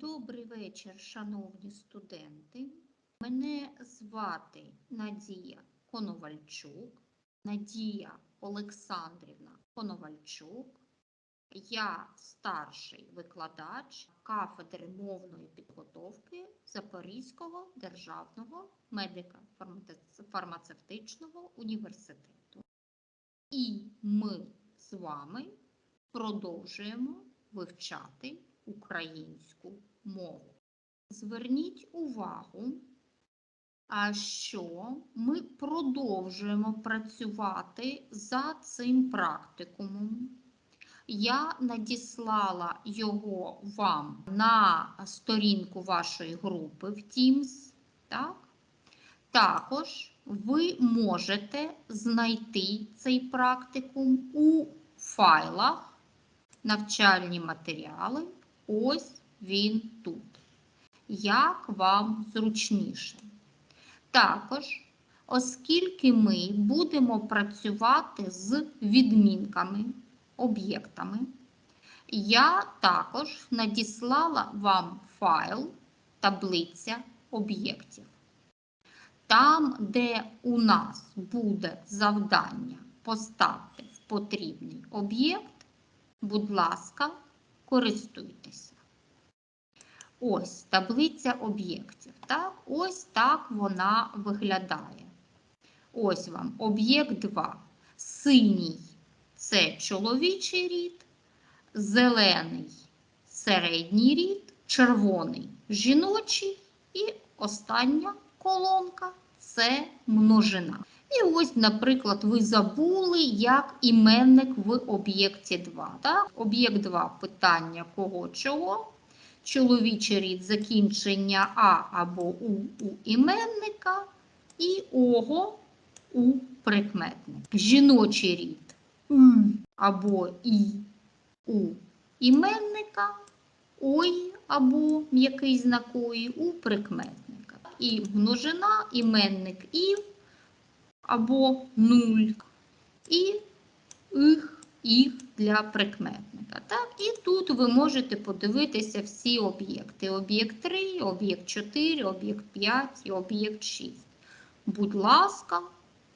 Добрий вечір, шановні студенти. Мене звати Надія Коновальчук, Надія Олександрівна Коновальчук. Я старший викладач кафедри мовної підготовки Запорізького державного медико-фармацевтичного університету. І ми з вами продовжуємо вивчати українську мову. Зверніть увагу, що ми продовжуємо працювати за цим практикумом. Я надіслала його вам на сторінку вашої групи в Teams. Так? Також ви можете знайти цей практикум у файлах навчальні матеріали. Ось він тут. Як вам зручніше. Також, оскільки ми будемо працювати з відмінками, об'єктами, я також надіслала вам файл таблиця об'єктів. Там, де у нас буде завдання поставити в потрібний об'єкт, будь ласка, користуйтеся. Ось таблиця об'єктів. Так? Ось так вона виглядає. Ось вам об'єкт 2. Синій це чоловічий рід, зелений середній рід, червоний жіночий і остання колонка це множина. І ось, наприклад, ви забули, як іменник в об'єкті 2. Так? Об'єкт 2 питання кого чого. Чоловічий рід закінчення А або У у іменника і ого у прикметник. Жіночий рід «м» або І у іменника, ой або м'який знак «ой» у прикметника. І множина іменник ів або нуль, і їх, їх для прикметника. Так? І тут ви можете подивитися всі об'єкти. Об'єкт 3, об'єкт 4, об'єкт 5 і об'єкт 6. Будь ласка,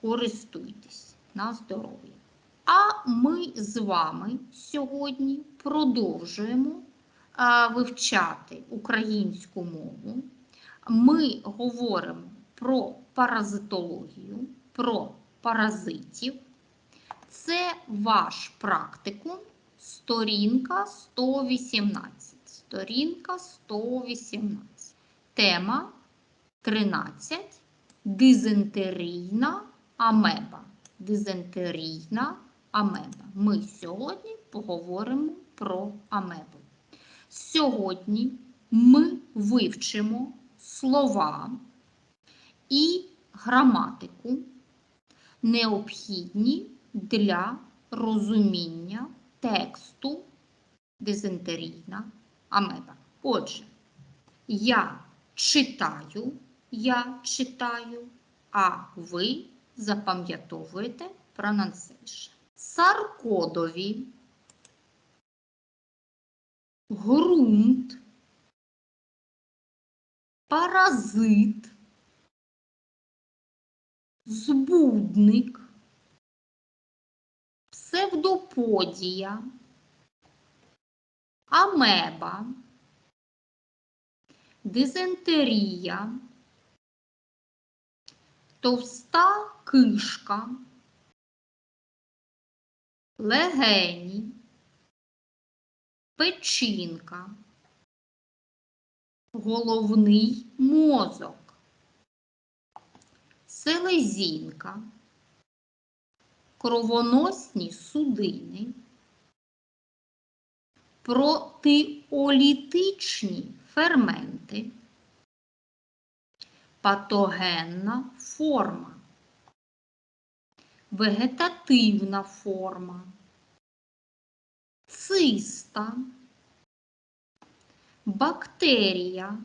користуйтесь на здоров'я. А ми з вами сьогодні продовжуємо а, вивчати українську мову. Ми говоримо про паразитологію, про паразитів. Це ваш практикум, сторінка 118. Сторінка 118. Тема 13. Дизентерійна амеба. Дизентерійна амеба. Ми сьогодні поговоримо про амебу. Сьогодні ми вивчимо слова і граматику, необхідні для розуміння тексту дизентерійна амеба. Отже, я читаю, я читаю, а ви запам'ятовуєте pronunciation. Саркодові, ґрунт, паразит, збудник, псевдоподія, амеба, дизентерія, товста кишка, легені, печінка, головний мозок, селезінка, кровоносні судини, протиолітичні ферменти, патогенна форма, вегетативна форма, циста, бактерія,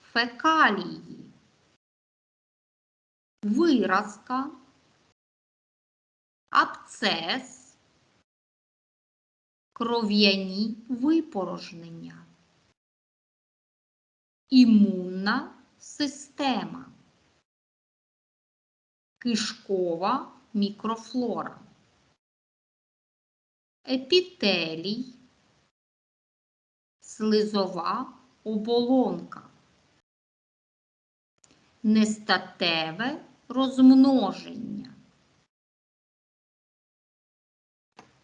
фекалії, виразка, абцес, кров'яні випорожнення, імунна система, кишкова мікрофлора, епітелій, слизова оболонка, нестатеве розмноження,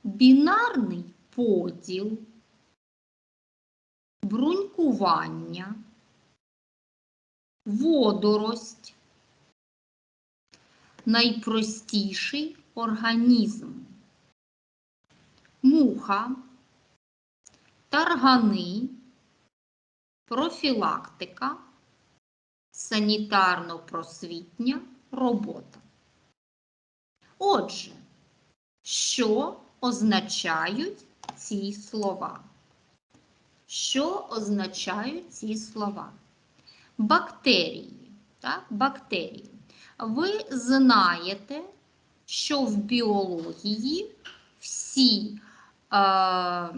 бінарний поділ, брунькування, водорость, найпростіший організм, муха, таргани, профілактика, санітарно-просвітня робота. Отже, що означають ці слова? Що означають ці слова? Бактерії. Так? Бактерії. Ви знаєте, що в біології всі е,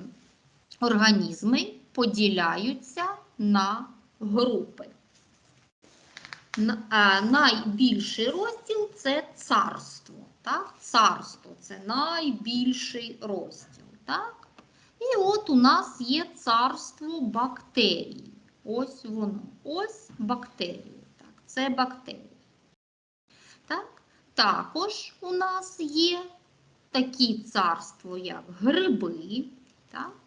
організми поділяються на групи. Е, Найбільший розділ це царство. Так? Царство це найбільший розділ. Так? І от у нас є царство бактерій. Ось воно. Ось бактерії. Так? Це бактерії. Так? Також у нас є такі царство, як гриби, так?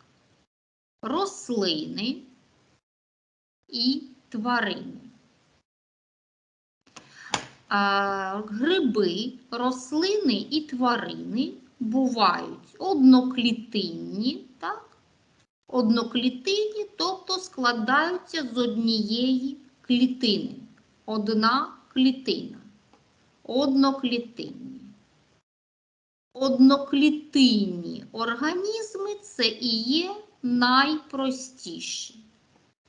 рослини і тварини. Гриби, рослини і тварини бувають одноклітинні, так? одноклітинні, тобто складаються з однієї клітини. Одна клітина. Одноклітинні. Одноклітинні організми це і є найпростіші.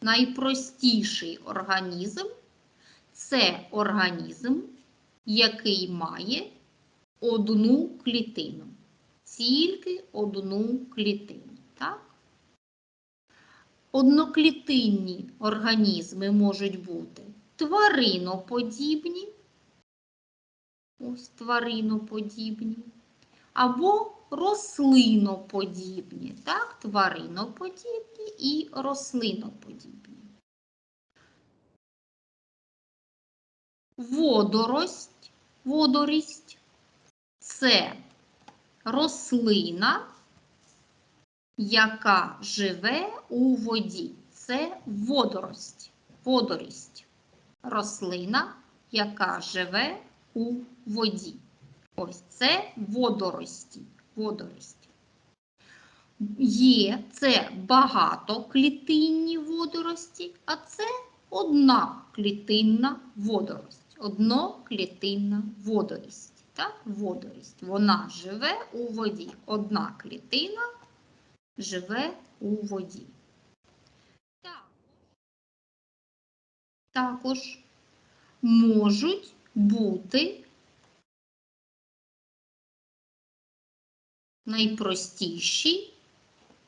Найпростіший організм це організм, який має одну клітину. Тільки одну клітину. Так? Одноклітинні організми можуть бути твариноподібні, ось твариноподібні, або рослиноподібні, так, твариноподібні і рослиноподібні. Водорость, водорість це рослина, яка живе у воді. Це водорость, водорість. Рослина, яка живе у воді. Ось це водорості. водорості. Є це багатоклітинні водорості, а це одна клітинна водорость. Одноклітинна водорість. Так? Водорість. Вона живе у воді. Одна клітина живе у воді. Також можуть бути найпростіші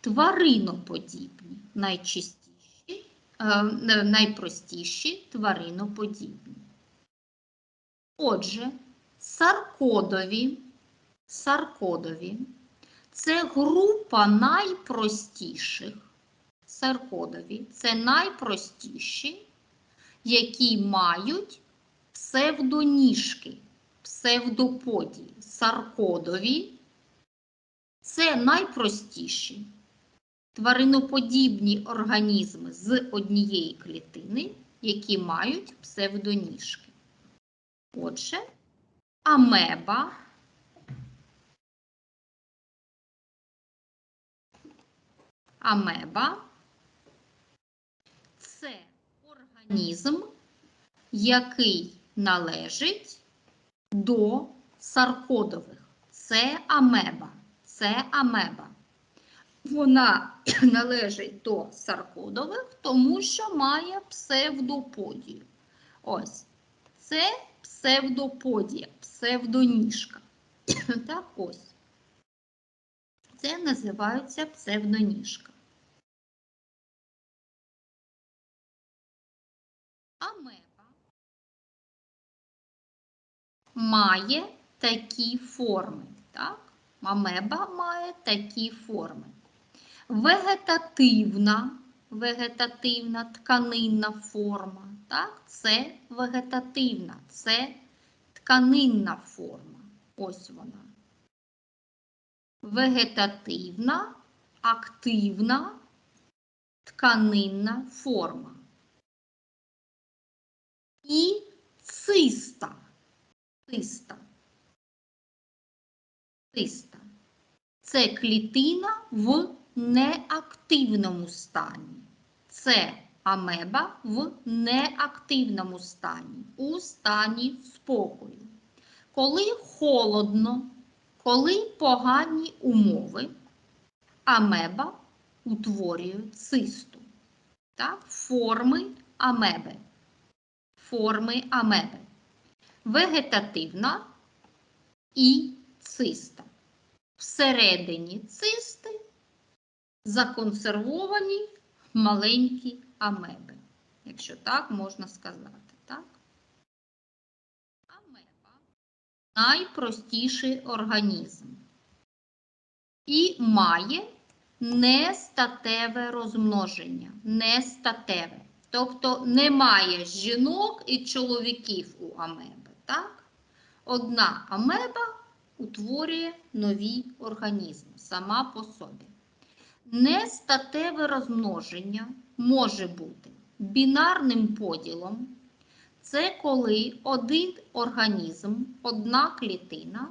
твариноподібні, найчастіші, е, найпростіші твариноподібні. Отже, саркодові, саркодові це група найпростіших. Саркодові це найпростіші, які мають псевдоніжки, псевдоподії. Саркодові це найпростіші твариноподібні організми з однієї клітини, які мають псевдоніжки. Отже, амеба, амеба це організм, який належить до саркодових. Це амеба. Це амеба. Вона належить до саркодових, тому що має псевдоподію. Ось. Це псевдоподія, псевдоніжка. Так, ось. Це називається псевдоніжка. Амеба має такі форми. Так? Амеба має такі форми. Вегетативна, вегетативна тканинна форма. Так? Це вегетативна, це тканинна форма. Ось вона. Вегетативна, активна тканинна форма. І циста. Циста. Циста. Це клітина в неактивному стані. Це амеба в неактивному стані, у стані спокою. Коли холодно, коли погані умови, амеба утворює цисту. Так? Форми амеби. Форми амеби. Вегетативна і циста. Всередині цисти законсервовані маленькі амеби, якщо так можна сказати. Так? Амеба найпростіший організм і має нестатеве розмноження. Нестатеве. Тобто немає жінок і чоловіків у амеби. Так? Одна амеба утворює нові організми сама по собі. Нестатеве розмноження може бути бінарним поділом. Це коли один організм, одна клітина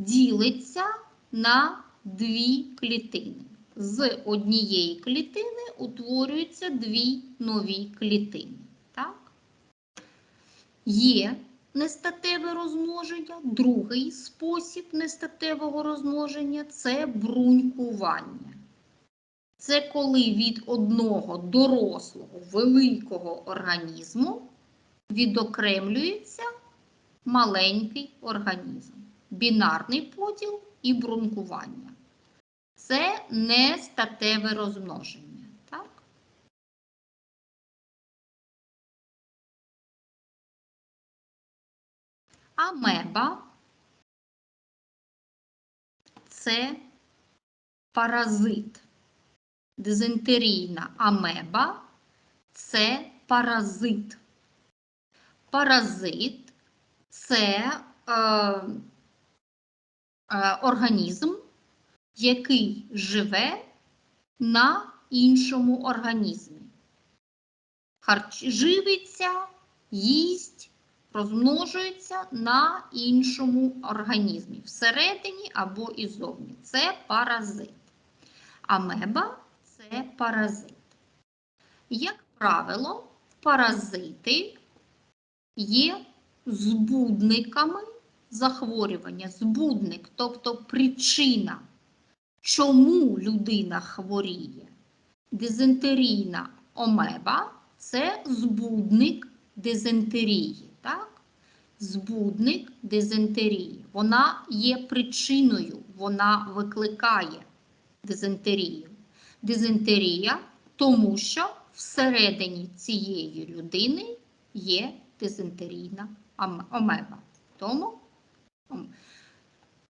ділиться на дві клітини. З однієї клітини утворюються дві нові клітини. Так? Є нестатеве розмноження, другий спосіб нестатевого розмноження це брунькування. Це коли від одного дорослого великого організму відокремлюється маленький організм. Бінарний поділ і брункування. Це нестатеве розмноження. Так? Амеба це паразит. Дизентерійна амеба це паразит. Паразит це е, е, організм, який живе на іншому організмі. Харч... Живиться, їсть, розмножується на іншому організмі, всередині або іззовні. Це паразит. Амеба це паразит. Як правило, паразити є збудниками захворювання, збудник, тобто причина, чому людина хворіє. Дизентерійна омеба це збудник дизентерії. Так? Збудник дизентерії. Вона є причиною, вона викликає дизентерію. Дизентерія, тому що всередині цієї людини є дизентерійна омеба. Тому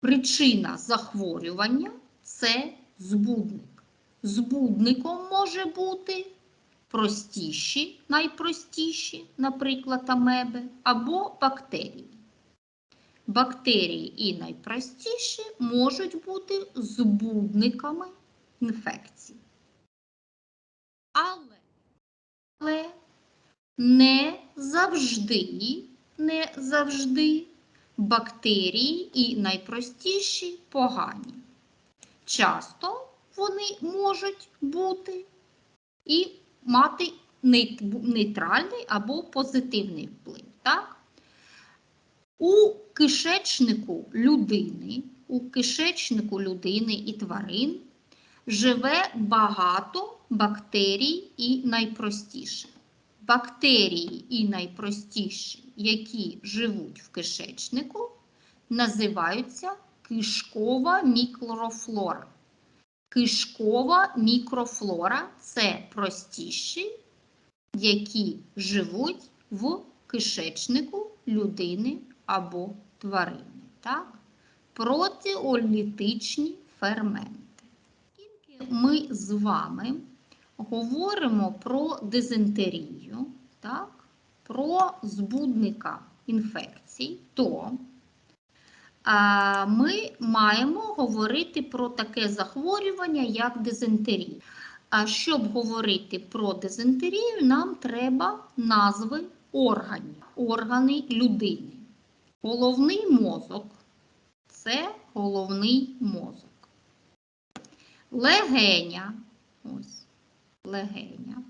причина захворювання це збудник. Збудником може бути простіші, найпростіші, наприклад, амеби, або бактерії. Бактерії і найпростіші можуть бути збудниками інфекцій. Але, але не завжди, не завжди бактерії і найпростіші погані. Часто вони можуть бути і мати нейтральний або позитивний вплив. Так? У кишечнику людини, у кишечнику людини і тварин живе багато бактерій і найпростіше. Бактерії і найпростіші, які живуть в кишечнику, називаються кишкова мікрофлора. Кишкова мікрофлора це простіші, які живуть в кишечнику людини або тварини. Так? Протиолітичні ферменти. Ми з вами говоримо про дизентерію, так? про збудника інфекцій, то ми маємо говорити про таке захворювання, як дизентерія. А щоб говорити про дизентерію, нам треба назви органів, органи людини. Головний мозок це головний мозок. Легеня, ось, легеня,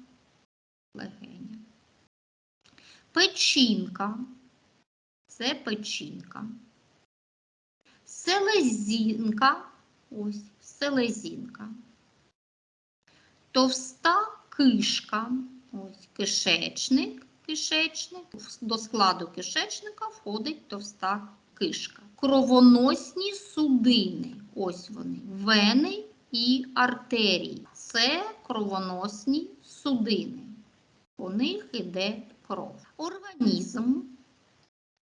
легеня. Печінка, це печінка. Селезінка, ось, селезінка. Товста кишка, ось кишечник, кишечник. До складу кишечника входить товста кишка. Кровоносні судини, ось вони, вени і артерії. Це кровоносні судини. У них йде кров. Організм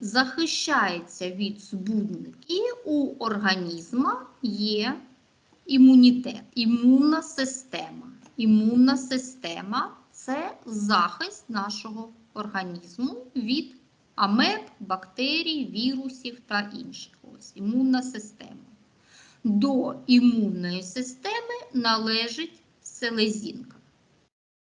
захищається від збудників. У організма є імунітет, імунна система. Імунна система це захист нашого організму від амеб, бактерій, вірусів та інших. Ось імунна система. До імунної системи належить селезінка.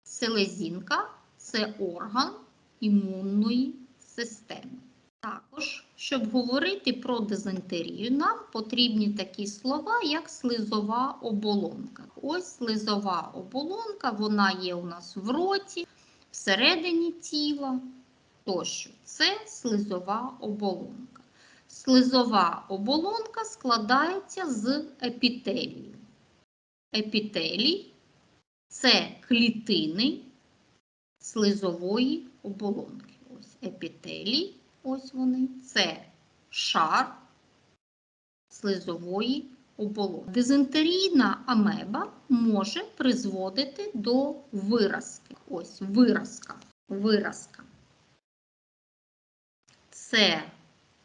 Селезінка це орган імунної системи. Також, щоб говорити про дизентерію, нам потрібні такі слова, як слизова оболонка. Ось слизова оболонка, вона є у нас в роті, всередині тіла тощо. Це слизова оболонка. Слизова оболонка складається з епітелію. Епітелій це клітини слизової оболонки. Ось епітелій. Ось вони, це шар слизової оболонки. Дизентерійна амеба може призводити до виразки. Ось виразка. Виразка. Це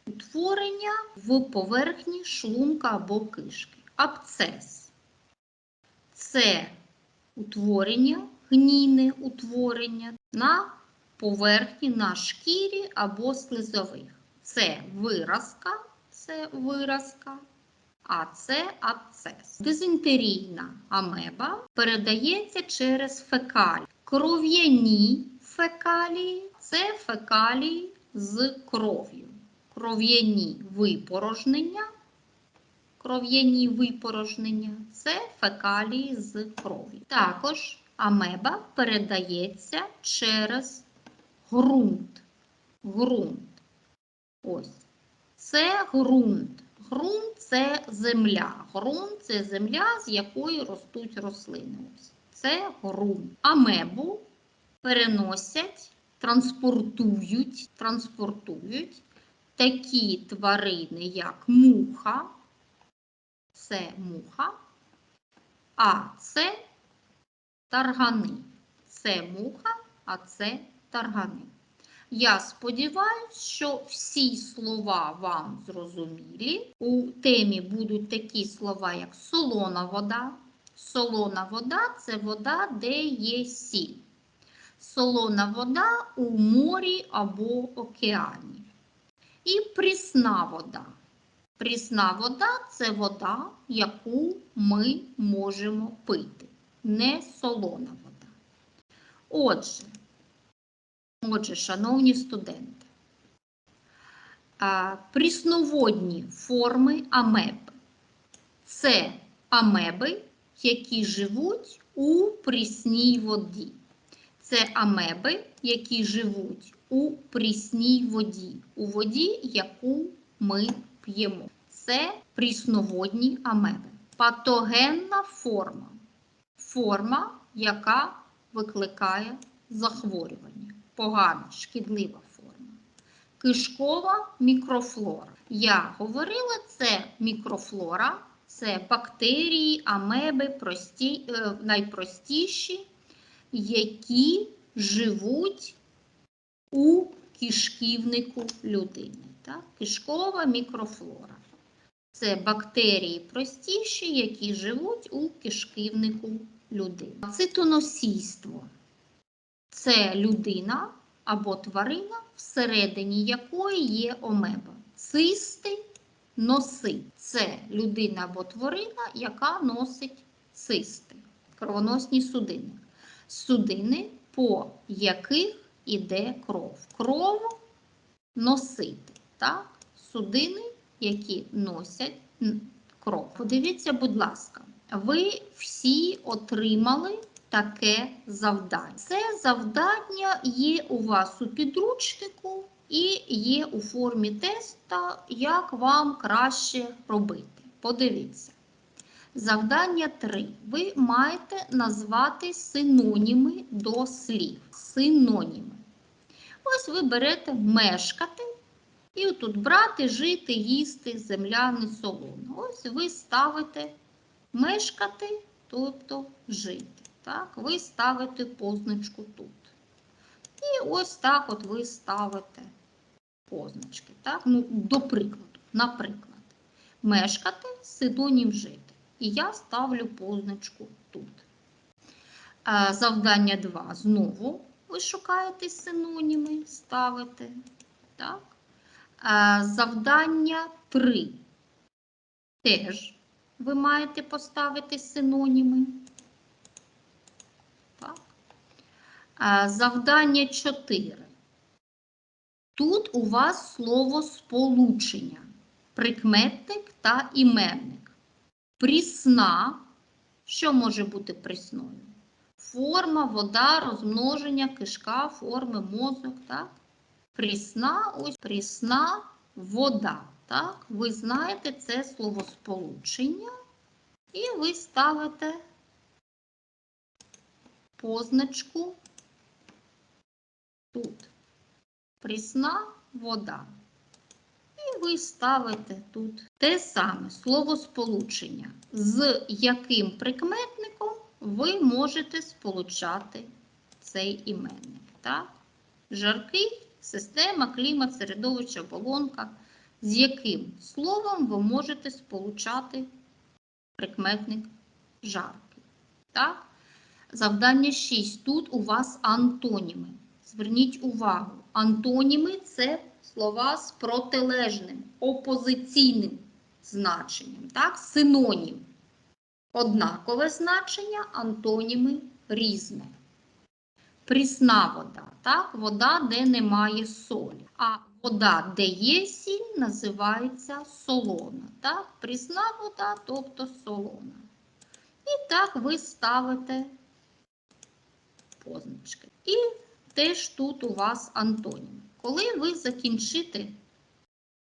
утворення в поверхні шлунка або кишки. Абцес. Це утворення, гнійне утворення на поверхні на шкірі або слизових. Це виразка, це виразка, а це абцес. Дизентерійна амеба передається через фекалії. Кров'яні фекалії це фекалії з кров'ю. Кров'яні випорожнення. Кров'яні випорожнення це фекалії з кров'ю. Також амеба передається через ґрунт. Ґрунт. Ось. Це ґрунт. Ґрунт це земля. Ґрунт це земля, з якої ростуть рослини. Ось. Це ґрунт. Амебу переносять, транспортують, транспортують такі тварини, як муха. Це муха, а це таргани. Це муха, а це таргани. Я сподіваюся, що всі слова вам зрозумілі. У темі будуть такі слова, як солона вода. Солона вода це вода, де є сіль. Солона вода у морі або океані. І прісна вода. Прісна вода це вода, яку ми можемо пити, не солона вода. Отже, Отже, шановні студенти, прісноводні форми амеб це амеби, які живуть у прісній воді. Це амеби, які живуть у прісній воді, у воді, яку ми п'ємо. Це прісноводні амеби. Патогенна форма форма, яка викликає захворювання погана, шкідлива форма. Кишкова мікрофлора. Я говорила, це мікрофлора Це бактерії, амеби, прості, е, найпростіші, які живуть у кишківнику людини. Так? Кишкова мікрофлора. Це бактерії простіші, які живуть у кишківнику людини. Цитоносійство це людина або тварина, всередині якої є омеба. Цисти носи це людина або тварина, яка носить цисти, кровоносні судини. Судини, по яких іде кров. Кров носити. Так? Судини, які носять кров. Подивіться, будь ласка, ви всі отримали таке завдання. Це завдання є у вас у підручнику і є у формі теста, як вам краще робити. Подивіться. Завдання 3. Ви маєте назвати синоніми до слів. Синоніми. Ось ви берете мешкати. І отут брати, жити, їсти, земляне, солоне. Ось ви ставите мешкати, тобто жити. Так, ви ставите позначку тут. І ось так от ви ставите позначки. Так? Ну, до прикладу, наприклад, мешкати синонім жити. І я ставлю позначку тут. Е, Завдання 2. Знову ви шукаєте синоніми, ставите. Так? Е, Завдання 3. Теж ви маєте поставити синоніми. Так. Е, Завдання 4. Тут у вас слово сполучення, прикметник та іменник. Прісна, що може бути прісною? Форма, вода, розмноження, кишка, форми, мозок. Так? Прісна, ось прісна вода. Так? Ви знаєте це словосполучення, і ви ставите позначку тут. Прісна вода. І ви ставите тут те саме словосполучення, з яким прикметником ви можете сполучати цей іменник. Так? Жаркий, система, клімат, середовище, оболонка. З яким словом ви можете сполучати прикметник жаркий. Так? Завдання 6. Тут у вас антоніми. Зверніть увагу, антоніми це слова з протилежним, опозиційним значенням. Так? Синонім. Однакове значення, антоніми різне. Прісна вода, вода, де немає солі. А вода, де є сіль, називається солона. Так? Прісна вода, тобто солона. І так ви ставите позначки. І теж тут у вас антонім. Коли ви закінчите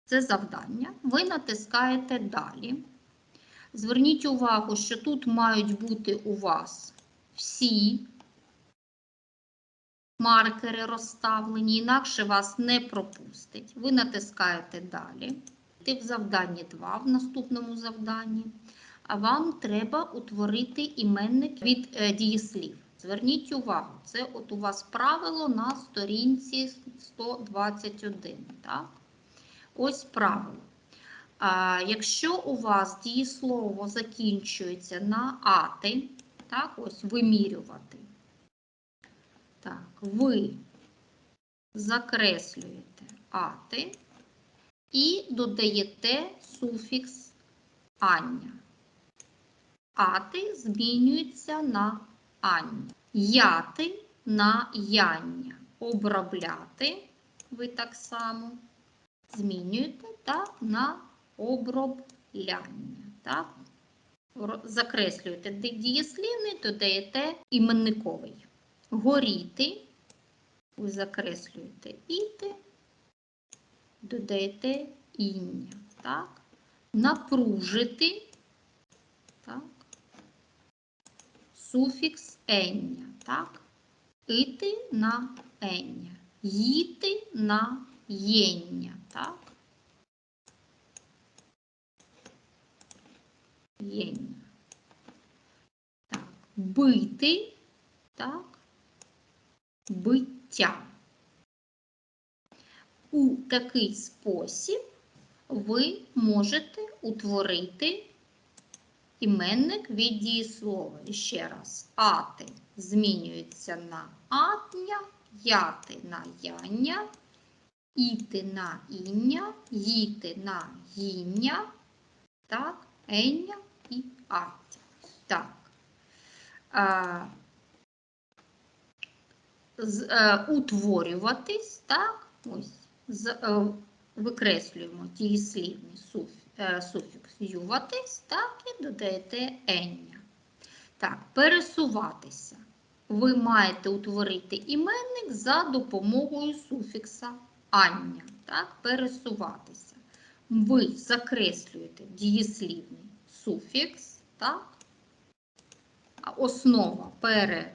це завдання, ви натискаєте далі. Зверніть увагу, що тут мають бути у вас всі маркери розставлені, інакше вас не пропустить. Ви натискаєте далі. Ти в завданні 2, в наступному завданні. А вам треба утворити іменник від е, дієслів. Зверніть увагу, це от у вас правило на сторінці 121. Так? Ось правило. А, якщо у вас дієслово закінчується на ати, так, ось вимірювати, так, ви закреслюєте ати і додаєте суфікс ання. Ати змінюється на ання. Яти на яння. Обробляти ви так само змінюєте та на обробляння. Так? Закреслюєте дієслівний, додаєте іменниковий. Горіти, ви закреслюєте іти, додаєте іння. Так? Напружити. Так? Суфікс ення. Так? Ити на ення. Їти на єння. Так? єння. Так, бити, так, биття. У такий спосіб ви можете утворити іменник від дієслова. Ще раз, ати змінюється на атня, яти на яння, іти на іння, їти на їння, так, ення і аття. Так. А, з, е, утворюватись, так, ось, з, е, викреслюємо дієслівний суф, е, суфікс юватись, так, і додаєте ення. Так, пересуватися. Ви маєте утворити іменник за допомогою суфікса ання, так, пересуватися. Ви закреслюєте дієслівний суфікс, так, основа пересуву,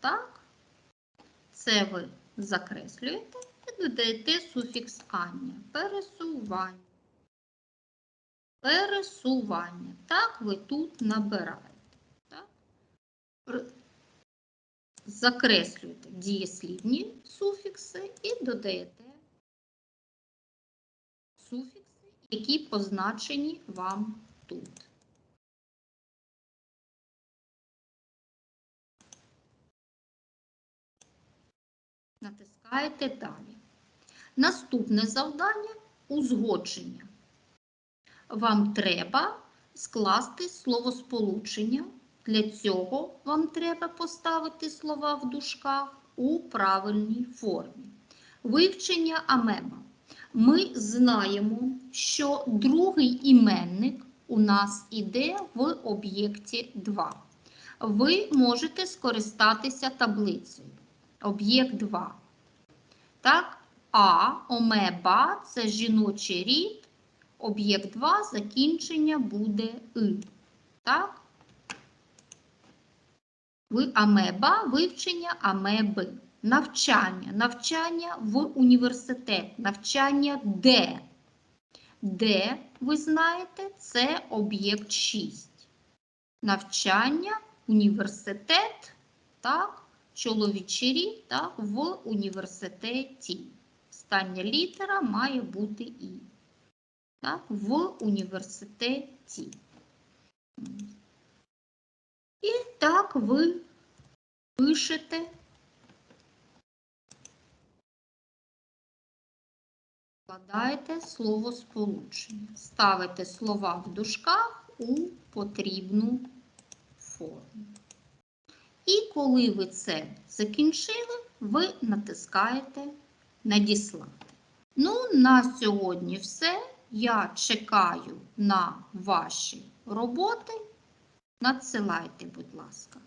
так, це ви закреслюєте і додаєте суфікс ання. Пересування. Пересування. Так ви тут набираєте. Так? Закреслюєте дієслівні суфікси і додаєте суфікси, які позначені вам тут. Натискаєте далі. Наступне завдання узгодження. Вам треба скласти словосполучення. Для цього вам треба поставити слова в дужках у правильній формі. Вивчення амеба. Ми знаємо, що другий іменник у нас іде в об'єкті 2. Ви можете скористатися таблицею. Об'єкт 2. Так, А, омеба це жіночий рід. Об'єкт 2 закінчення буде И. Так? Ви амеба, вивчення амеби. Навчання. Навчання в університет. Навчання де? Де, ви знаєте, це об'єкт 6. Навчання, університет, так, чоловічий рід, так, в університеті. Остання літера має бути І. Так, в університеті. І так ви пишете Складаєте словосполучення. Ставите слова в дужках у потрібну форму. І коли ви це закінчили, ви натискаєте Надіслати. Ну, на сьогодні все. Я чекаю на ваші роботи. Надсилайте, будь ласка.